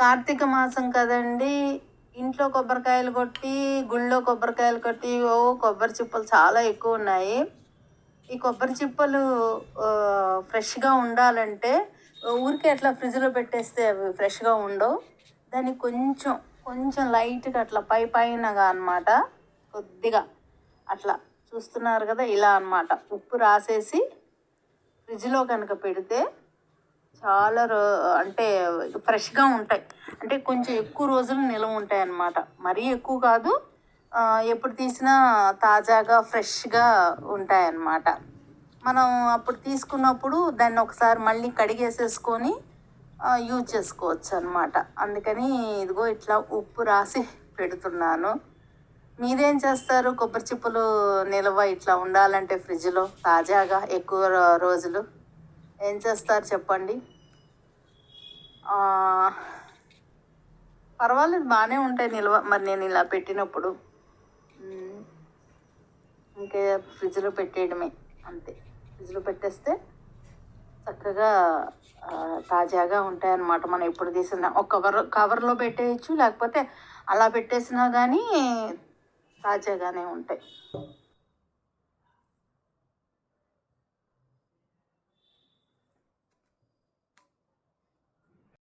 కార్తీక మాసం కదండి. ఇంట్లో కొబ్బరికాయలు కొట్టి గుళ్ళో కొబ్బరికాయలు కొట్టి ఓ కొబ్బరి చిప్పలు చాలా ఎక్కువ ఉన్నాయి. ఈ కొబ్బరి చిప్పలు ఫ్రెష్గా ఉండాలంటే ఊరికే అట్లా ఫ్రిడ్జ్లో పెట్టేస్తే అవి ఫ్రెష్గా ఉండవు. దానికి కొంచెం కొంచెం లైట్గా అట్లా పై పైనగా అనమాట కొద్దిగా అట్లా చూస్తున్నారు కదా ఇలా అన్నమాట. ఉప్పు రాసేసి ఫ్రిడ్జ్లో కనుక పెడితే చాలా రో అంటే ఫ్రెష్గా ఉంటాయి. అంటే కొంచెం ఎక్కువ రోజులు నిల్వ ఉంటాయి అన్నమాట మరీ ఎక్కువ కాదు ఎప్పుడు తీసినా తాజాగా ఫ్రెష్గా ఉంటాయి అన్నమాట మనం అప్పుడు తీసుకున్నప్పుడు దాన్ని ఒకసారి మళ్ళీ కడిగేసేసుకొని యూజ్ చేసుకోవచ్చు అనమాట అందుకని ఇదిగో ఇట్లా ఉప్పు రాసి పెడుతున్నాను. మీరేం చేస్తారు? కొబ్బరి చిప్పలు నిల్వ ఇట్లా ఉండాలంటే ఫ్రిడ్జ్లో తాజాగా ఎక్కువ రోజులు ఏం చేస్తారు చెప్పండి? పర్వాలేదు బాగానే ఉంటాయి నిల్వ. మరి నేను ఇలా పెట్టినప్పుడు. ఇంకే ఫ్రిడ్జ్లో పెట్టేయడమే అంతే. ఫ్రిడ్జ్లో పెట్టేస్తే చక్కగా తాజాగా ఉంటాయి అన్నమాట మనం ఎప్పుడు తీసిన ఒక కవర్ కవర్లో పెట్టేయచ్చు లేకపోతే అలా పెట్టేసినా కానీ తాజాగానే ఉంటాయి.